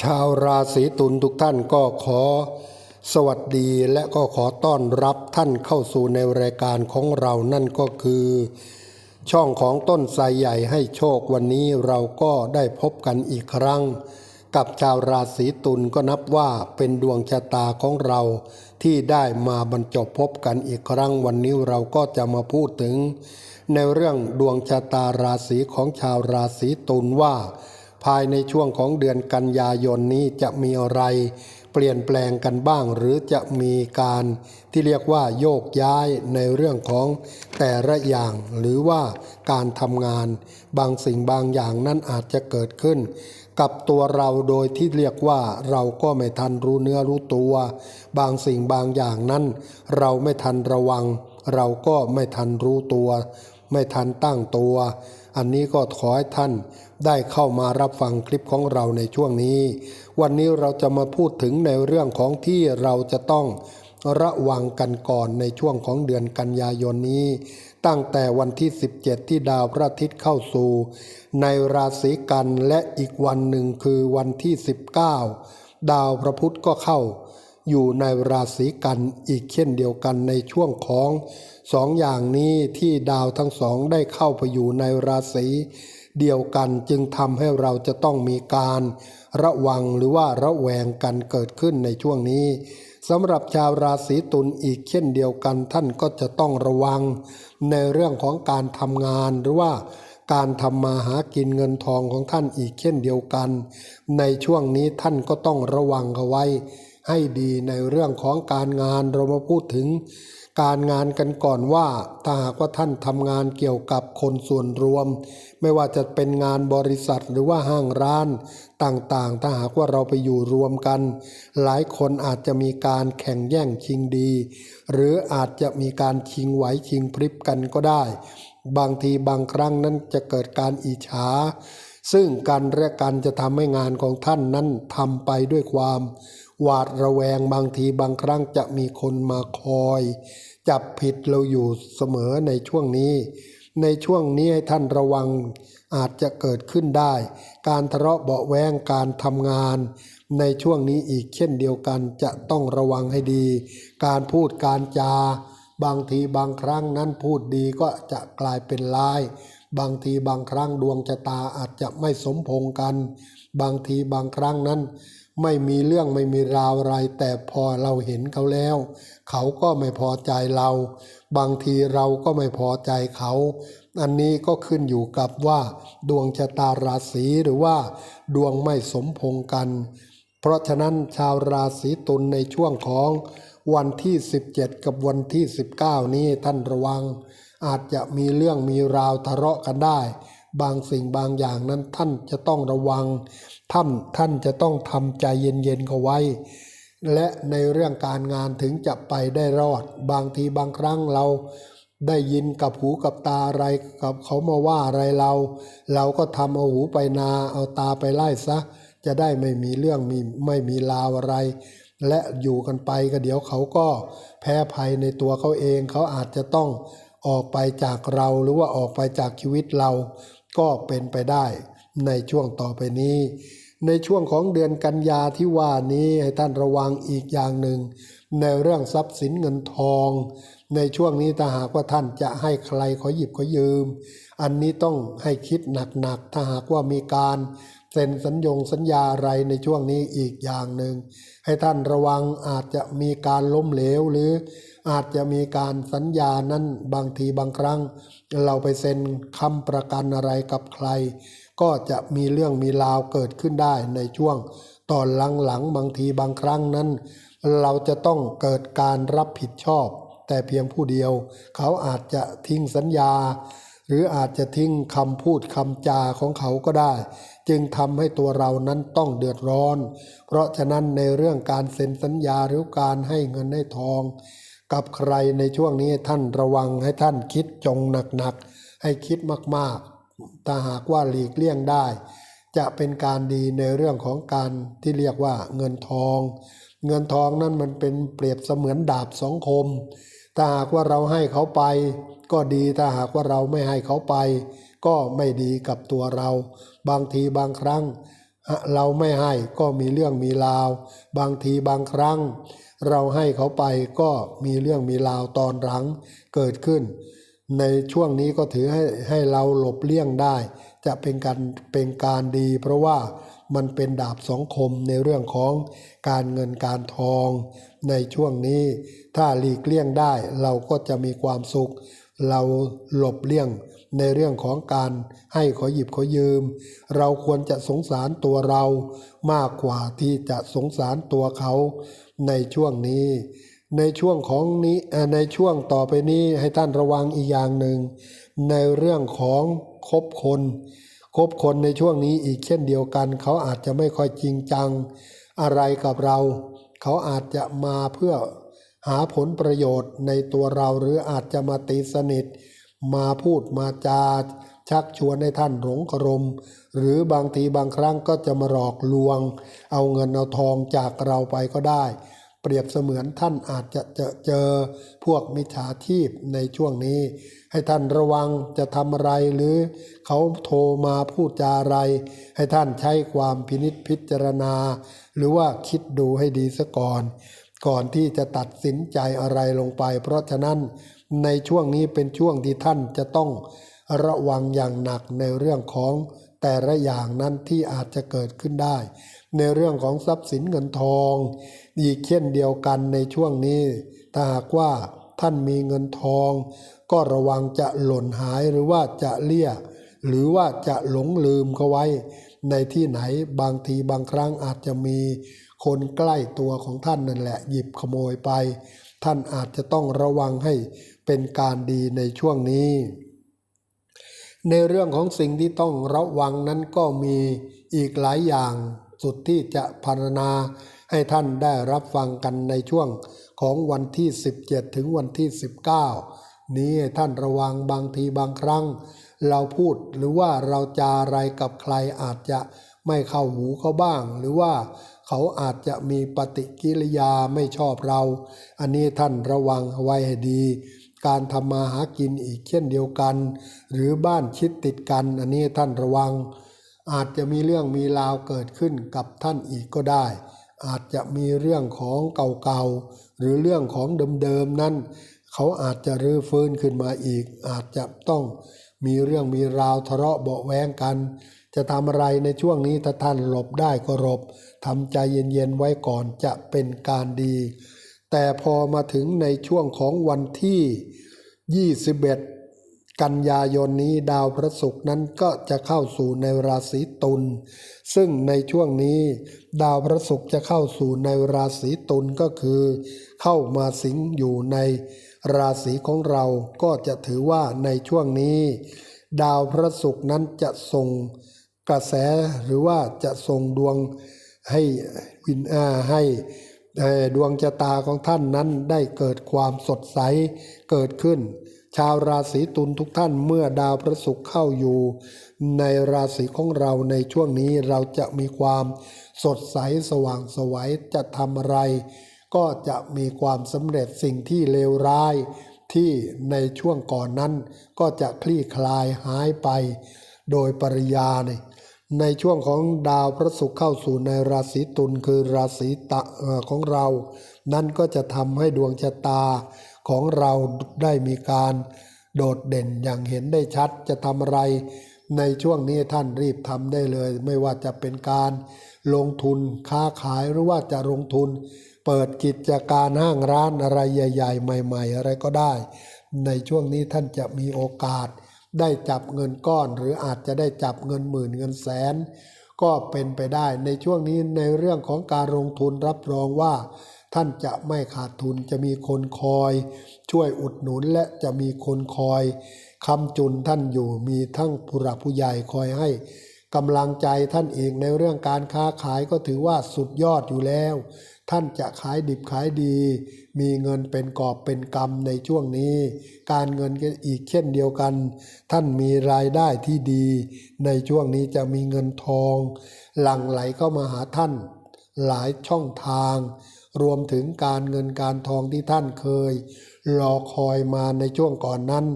ชาวราศีตุลทุกท่านก็ขอสวัสดีและก็ขอต้อนรับท่านเข้าสู่ในรายการของเรานั่นก็คือ ช่องของต้นไทรใหญ่ให้โชควันนี้เราก็ได้พบกันอีกครั้ง กับชาวราศีตุลก็นับว่าเป็นดวงชะตาของเรา ที่ได้มาบรรจบพบกันอีกครั้งวันนี้เราก็จะมาพูดถึง ในเรื่องดวงชะตาราศีของชาวราศีตุลว่า ภายในช่วงของเดือนกันยายนนี้จะมีอะไร เปลี่ยนแปลงกันบ้าง หรือจะมีการที่เรียกว่าโยกย้ายในเรื่องของแต่ละอย่าง หรือว่าการทำงาน บางสิ่งบางอย่างนั้นอาจจะเกิดขึ้น กับตัวเราโดยที่เรียกว่าเราก็ไม่ทันรู้เนื้อรู้ตัว บางสิ่งบางอย่างนั้น เราไม่ทันระวัง เราก็ไม่ทันรู้ตัว ไม่ทันตั้งตัว อันนี้ก็ขอให้ท่านได้เข้ามารับฟังคลิปของเราในช่วงนี้ วันนี้เราจะมาพูดถึงในเรื่องของที่เราจะต้องระวังกันก่อนในช่วงของเดือนกันยายนนี้ ตั้งแต่วันที่ 17 ที่ดาวพระอาทิตย์เข้าสู่ ในราศีกันและอีกวันหนึ่งคือวันที่ 19 ดาวพระพุธก็เข้า อยู่ในราศีกันอีกเช่นเดียวกันในช่วงของสองอย่างนี้ที่ดาวทั้งสองได้เข้าไปอยู่ในราศีเดียวกันจึงทำให้เราจะต้องมีการระวังหรือว่าระแวงกันเกิดขึ้นในช่วงนี้สำหรับชาวราศีตุลอีกเช่นเดียวกันท่านก็จะต้องระวัง ในเรื่องของการทำงานหรือว่าการทำมาหากินเงินทองของท่านอีกเช่นเดียวกัน ในช่วงนี้ท่านก็ต้องระวังเอาไว้ ให้ดีในเรื่องของการงานเรามาพูดถึงการงานกันก่อนว่าถ้าหากว่าท่านทำงานเกี่ยวกับคนส่วนรวม ไม่ว่าจะเป็นงานบริษัทหรือว่าห้างร้านต่างๆ ถ้าหากว่าเราไปอยู่รวมกัน หลายคนอาจจะมีการแข่งแย่งชิงดี หรืออาจจะมีการชิงไหวชิงพริบกันก็ได้ บางทีบางครั้งนั้นจะเกิดการอิจฉา ซึ่งกันและกันจะทำให้งานของท่านนั้นทำไปด้วยความ หวาดระแวงบางทีบางครั้งจะมีคนมาคอย จับผิดเราอยู่เสมอในช่วงนี้ ในช่วงนี้ให้ท่านระวังอาจจะเกิดขึ้นได้ การทะเลาะเบาแวงการทำงาน ในช่วงนี้อีกเช่นเดียวกันจะต้องระวังให้ดี การพูดการจา บางทีบางครั้งนั้นพูดดีก็จะกลายเป็นร้าย บางทีบางครั้งดวงชะตาอาจจะไม่สมพงกัน บางทีบางครั้งนั้น ไม่มีเรื่องไม่มีราวอะไร แต่พอเราเห็นเขาแล้ว เขาก็ไม่พอใจเรา บางทีเราก็ไม่พอใจเขา อันนี้ก็ขึ้นอยู่กับว่า ดวงชะตาราศีหรือว่า ดวงไม่สมพงกัน เพราะฉะนั้นชาวราศีตุลในช่วงของวันที่ 17 กับวันที่ 19 นี้ท่านระวัง อาจจะมีเรื่องมีราวทะเลาะกันได้ บางสิ่งบางอย่างนั้นท่านจะต้องระวัง ท่านท่านจะต้องทำใจเย็นๆเขาไว้ และในเรื่องการงานถึงจะไปได้รอด บางทีบางครั้งเราได้ยินกับหูกับตาอะไรกับเขามาว่าอะไรเรา เราก็ทำเอาหูไปนาเอาตาไปไล่ซะ จะได้ไม่มีเรื่องมีไม่มีราวอะไร และอยู่กันไปก็เดี๋ยวเขาก็แพ้ภัยในตัวเขาเอง เขาอาจจะต้อง ออกไปจากเราหรือว่าออกไปจากชีวิตเราก็เป็นไปได้ ในช่วงต่อไปนี้ ในช่วงของเดือนกันยาที่ว่านี้ให้ท่านระวังอีกอย่างหนึ่ง ในเรื่องทรัพย์สินเงินทอง ในช่วงนี้ถ้าหากว่าท่านจะให้ใครขอหยิบขอยืม อันนี้ต้องให้คิดหนักๆถ้าหากว่ามีการเซ็นสัญญงสัญญาอะไรในช่วงนี้อีกอย่างหนึ่ง ให้ท่านระวังอาจจะมีการล้มเหลว หรืออาจจะมีการสัญญานั้นบางทีบางครั้ง เราไปเซ็นคำประกันอะไรกับใคร ก็จะมีเรื่องมีราวเกิดขึ้นได้ในช่วงตอนหลังๆบางทีบางครั้งนั้น เราจะต้องเกิดการรับผิดชอบ แต่เพียงผู้เดียว เขาอาจจะทิ้งสัญญา หรืออาจจะทิ้งคำพูดคำจาของเขาก็ได้ จึงทำให้ตัวเรานั้นต้องเดือดร้อน เพราะฉะนั้นในเรื่องการเซ็นสัญญาหรือการให้เงินให้ทอง กับใครในช่วงนี้ท่านระวังให้ท่านคิดจงหนักๆให้คิดมากๆถ้าหากว่าหลีกเลี่ยงได้ จะเป็นการดีในเรื่องของการที่เรียกว่าเงินทอง เงินทองนั้นมันเป็นเปรียบเสมือนดาบสองคมถ้าหากว่าเราให้เขาไป ก็ดีถ้าหากว่าเราไม่ให้เขาไป ก็ไม่ดีกับตัวเรา บางทีบางครั้ง เราไม่ให้ก็มีเรื่องมีราว บางทีบางครั้ง เราให้เขาไปก็มีเรื่องมีราวตอนหลังเกิดขึ้น ในช่วงนี้ก็ถือให้ให้เราหลบเลี่ยงได้ จะเป็นการเป็นการดี เพราะว่ามันเป็นดาบสองคมในเรื่องของการเงินการทอง ในช่วงนี้ถ้าหลีกเลี่ยงได้เราก็จะมีความสุข เราหลบเลี่ยงในเรื่องของการให้ขอหยิบขอยืม เราควรจะสงสารตัวเรามากกว่าที่จะสงสารตัวเขาในช่วงนี้ ในช่วงของนี้เออในช่วงต่อไปนี้ให้ท่านระวังอีกอย่างหนึ่ง ในเรื่องของคบคนคบคนในช่วงนี้อีกเช่นเดียวกัน เขาอาจจะไม่ค่อยจริงจังอะไรกับเรา เขาอาจจะมาเพื่อ หาผลประโยชน์ในตัวเราหรืออาจจะมาตีสนิท มาพูดมาจาชักชวนให้ท่านหลงกรม หรือบางทีบางครั้งก็จะมาหลอกลวง เอาเงินเอาทองจากเราไปก็ได้ เปรียบเสมือนท่านอาจจะเจอเจอพวกมิจฉาชีพในช่วงนี้ ให้ท่านระวังจะทำอะไรหรือเขาโทรมาพูดจาอะไร ให้ท่านใช้ความพินิษพิจารณา หรือว่าคิดดูให้ดีซะก่อน ก่อนที่จะตัดสินใจอะไรลงไป เพราะฉะนั้นในช่วงนี้เป็นช่วงที่ท่านจะต้องระวังอย่างหนักในเรื่องของแต่ละอย่างนั้นที่อาจจะเกิดขึ้นได้ ในเรื่องของทรัพย์สินเงินทอง อีกเช่นเดียวกันในช่วงนี้ ถ้าหากว่าท่านมีเงินทอง ก็ระวังจะหล่นหายหรือว่าจะเลี่ยหรือว่าจะหลงลืมเขาไว้ ในที่ไหนบางทีบางครั้งอาจจะมี คนใกล้ตัวของท่านนั่นแหละ หยิบขโมยไป ท่านอาจจะต้องระวังให้เป็นการดีในช่วงนี้ ในเรื่องของสิ่งที่ต้องระวังนั้นก็มีอีกหลายอย่างสุดที่จะพรรณนาให้ท่านได้รับฟังกันในช่วงของวันที่ 17 ถึงวันที่ 19 นี้ท่านระวังบางทีบางครั้ง เราพูดหรือว่าเราจาอะไรกับใครอาจจะไม่เข้าหูเขาบ้าง หรือว่าเขาอาจจะมีปฏิกิริยาไม่ชอบเรา อันนี้ท่านระวังเอาไว้ให้ดี การทำมาหากินอีกเช่นเดียวกัน หรือบ้านชิดติดกัน อันนี้ท่านระวัง อาจจะมีเรื่องมีราวเกิดขึ้นกับท่านอีกก็ได้ อาจจะมีเรื่องของเก่าๆหรือเรื่องของเดิมๆนั้น เขาอาจจะรื้อฟื้นขึ้นมาอีก อาจจะต้อง มีเรื่องมีราวทะเลาะเบาแวงกัน จะทำอะไรในช่วงนี้ถ้าท่านหลบได้ก็หลบทำใจเย็นๆไว้ก่อนจะเป็นการดี แต่พอมาถึงในช่วงของวันที่ 21 กันยายนนี้ดาวพระศุกร์นั้นก็จะเข้าสู่ในราศีตุลซึ่งในช่วงนี้ดาวพระศุกร์จะเข้าสู่ในราศีตุลก็คือ เข้ามาสิงอยู่ใน ราศีของเราก็จะถือว่าในช่วงนี้ ดาวพระศุกร์นั้นจะส่งกระแสหรือว่าจะส่งดวงให้วินอาให้ดวงชะตาของท่านนั้นได้เกิดความสดใสเกิดขึ้น ชาวราศีตุลทุกท่านเมื่อดาวพระศุกร์เข้าอยู่ ในราศีของเราในช่วงนี้เราจะมีความสดใสสว่างสวัยจะทำอะไร ก็จะมีความสำเร็จสิ่งที่เลวร้าย ที่ในช่วงก่อนนั้นก็จะคลี่คลายหายไป โดยปริยายในช่วงของดาวพระศุกร์เข้าสู่ในราศีตุลคือราศีตะของเรา นั่นก็จะทำให้ดวงชะตาของเราได้มีการโดดเด่นอย่างเห็นได้ชัดจะทำอะไร ในช่วงนี้ท่านรีบทำได้เลย ไม่ว่าจะเป็นการลงทุนค้าขายหรือว่าจะลงทุน เปิดกิจการห้างร้านอะไรใหญ่ ๆ ใหม่ ๆ อะไรก็ได้ ในช่วงนี้ท่านจะมีโอกาส ได้จับเงินก้อน หรืออาจจะได้จับเงินหมื่นเงินแสน ก็เป็นไปได้ในช่วงนี้ในเรื่องของการลงทุนรับรองว่า ท่านจะไม่ขาดทุนจะมีคนคอย ช่วยอุดหนุนและจะมีคนคอยคำจุนท่านอยู่มีทั้งผู้หลักผู้ใหญ่คอยให้กำลังใจท่านเองในเรื่องการค้าขายก็ถือว่าสุดยอดอยู่แล้ว ท่านจะขายดิบขายดี มีเงินเป็นกอบเป็นกำในช่วงนี้ การเงินก็อีกเช่นเดียวกัน ท่านมีรายได้ที่ดี ในช่วงนี้จะมีเงินทอง หลั่งไหลเข้ามาหาท่าน หลายช่องทาง รวมถึงการเงินการทองที่ท่านเคย รอคอยมาในช่วงก่อนนั้น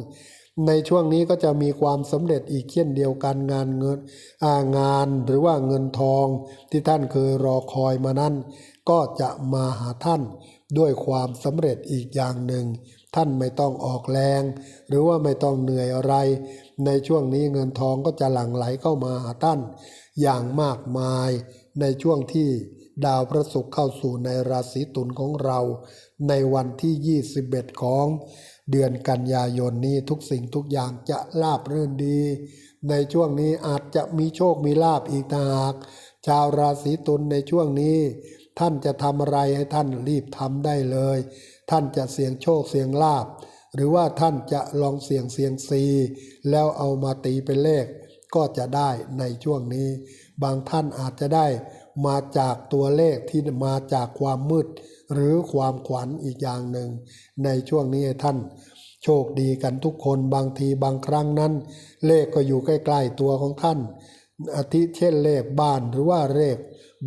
ในช่วงนี้ก็จะมีความสำเร็จอีกเช่นเดียวกันงานเงินางานหรือว่าเงินทองที่ท่านเคยรอคอยมานั้น ก็จะมาหาท่านด้วยความสำเร็จอีกอย่างหนึ่ง ท่านไม่ต้องออกแรง หรือว่าไม่ต้องเหนื่อยอะไร ในช่วงนี้เงินทองก็จะหลั่งไหลเข้ามาหาท่าน อย่างมากมายในช่วงที่ดาวพระศุกร์เข้าสู่ในราศีตุลของเรา ในวันที่ 21 ของ เดือนกันยายนนี้ทุกสิ่งทุกอย่างจะราบรื่นดี ในช่วงนี้อาจจะมีโชคมีลาบอีกต่างหากชาวราศีตุลในช่วงนี้ ท่านจะทำอะไรให้ท่านรีบทำได้เลย ท่านจะเสี่ยงโชคเสี่ยงลาบ หรือว่าท่านจะลองเสี่ยงเสี่ยงซีแล้วเอามาตีเป็นเลข ก็จะได้ในช่วงนี้ บางท่านอาจจะได้มาจากตัวเลขที่มาจากความมืด หรือความขวัญอีกอย่างหนึ่ง ในช่วงนี้ท่านโชคดีกันทุกคนบางทีบางครั้งนั้น เลขก็อยู่ใกล้ๆตัวของท่านอาทิเช่นเลขบ้านหรือว่าเลข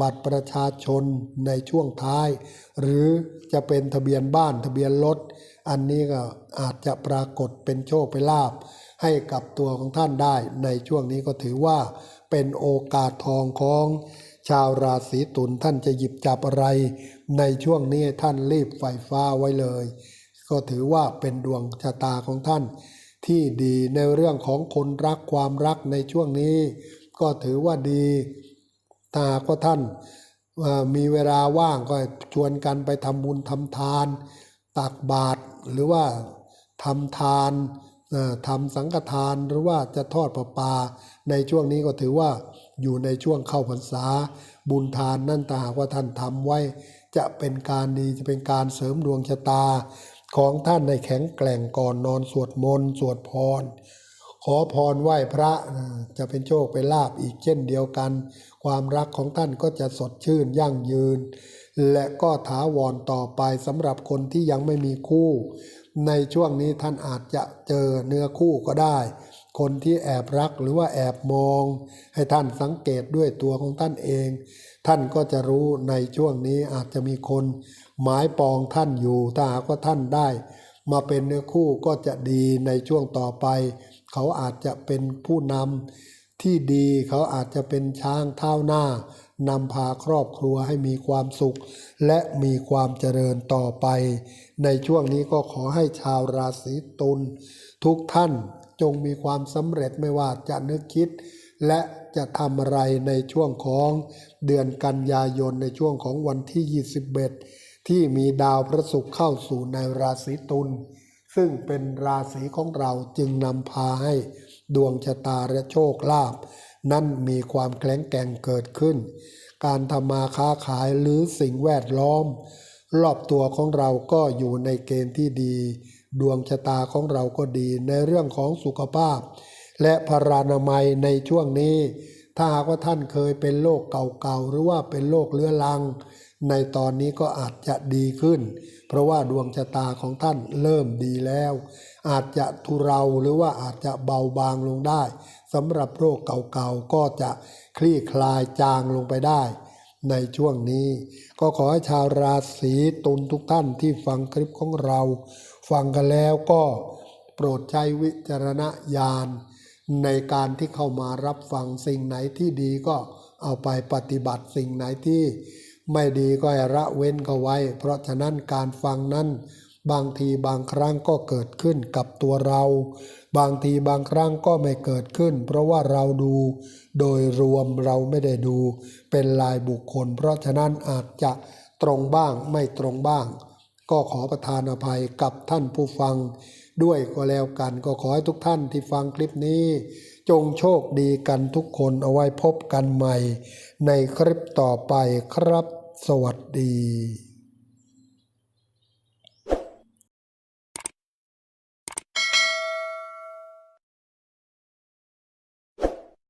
บัตรประชาชนในช่วงท้าย หรือจะเป็นทะเบียนบ้านทะเบียนรถอันนี้ก็อาจจะปรากฏเป็นโชคเป็นลาภให้กับตัวของท่านได้ในช่วงนี้ก็ถือว่าเป็นโอกาสทองของ ชาวราศีตุลท่านจะหยิบจับอะไร ในช่วงนี้ท่านรีบไฟฟ้าไว้เลย ก็ถือว่าเป็นดวงชะตาของท่าน ที่ดีในเรื่องของคนรักความรักในช่วงนี้ ก็ถือว่าดีถ้ากว่าท่านมีเวลาว่างก็ชวนกันไปทำบุญทำทานตักบาตรหรือว่าทำทานทำสังฆทานหรือว่าจะทอดประปา ในช่วงนี้ก็ถือว่า อยู่ในช่วงเข้าพรรษา บุญทานนั่นถ้าหากว่าท่านทำไว้ จะเป็นการดีจะเป็นการเสริมดวงชะตา ของท่านในแข็งแกร่งก่อนนอนสวดมนต์สวดพร ขอพรไหว้พระนะจะเป็นโชคเป็นลาบอีกเช่นเดียวกัน ความรักของท่านก็จะสดชื่นยั่งยืน และก็ถาวรต่อไปสำหรับคนที่ยังไม่มีคู่ ในช่วงนี้ท่านอาจจะเจอเนื้อคู่ก็ได้ คนที่แอบรักหรือว่าแอบมอง ให้ท่านสังเกตด้วยตัวของท่านเอง ท่านก็จะรู้ในช่วงนี้อาจจะมีคน หมายปองท่านอยู่ถ้าหากว่าท่านได้ มาเป็นเนื้อคู่ก็จะดีในช่วงต่อไป เขาอาจจะเป็นผู้นำที่ดีเขาอาจจะเป็นช้างเท้าหน้านำพาครอบครัวให้มีความสุข และมีความเจริญต่อไป ในช่วงนี้ก็ขอให้ชาวราศีตุลทุกท่าน จงมีความสำเร็จไม่ว่าจะนึกคิด และจะทำอะไรในช่วงของเดือนกันยายนในช่วงของวันที่ 21 ที่มีดาวพระศุกร์เข้าสู่ในราศีตุลซึ่งเป็นราศีของเราจึงนำพาให้ดวงชะตาและโชคลาภนั้นมีความแข็งแกร่งเกิดขึ้น การทำมาค้าขายหรือสิ่งแวดล้อม รอบตัวของเราก็อยู่ในเกณฑ์ที่ดี ดวงชะตาของเราก็ดีในเรื่องของสุขภาพ และพารานามัยในช่วงนี้ ถ้าหากว่าท่านเคยเป็นโรคเก่าๆหรือว่าเป็นโรคเรื้อรัง ในตอนนี้ก็อาจจะดีขึ้น เพราะว่าดวงชะตาของท่านเริ่มดีแล้ว อาจจะทุเราหรือว่าอาจจะเบาบางลงได้สำหรับโรคเก่าๆก็จะคลี่คลายจางลงไปได้ในช่วงนี้ ก็ขอให้ชาวราศีตุลทุกท่านที่ฟังคลิปของเรา ฟังกันแล้วก็โปรดใช้วิจารณญาณในการที่เข้ามารับฟังสิ่งไหนที่ดีก็เอาไปปฏิบัติสิ่งไหนที่ไม่ดีก็ให้ละเว้นเขาไว้ เพราะฉะนั้นการฟังนั้น บางทีบางครั้งก็เกิดขึ้นกับตัวเรา บางทีบางครั้งก็ไม่เกิดขึ้น เพราะว่าเราดู โดยรวมเราไม่ได้ดู เป็นลายบุคคล เพราะฉะนั้นอาจจะตรงบ้างไม่ตรงบ้าง ก็ขอประทานอภัยกับท่านผู้ฟัง ด้วยก็แล้วกันก็ขอให้ทุกท่านที่ฟังคลิปนี้ จงโชคดีกันทุกคนเอาไว้พบกันใหม่ ในคลิปต่อไปครับ สวัสดี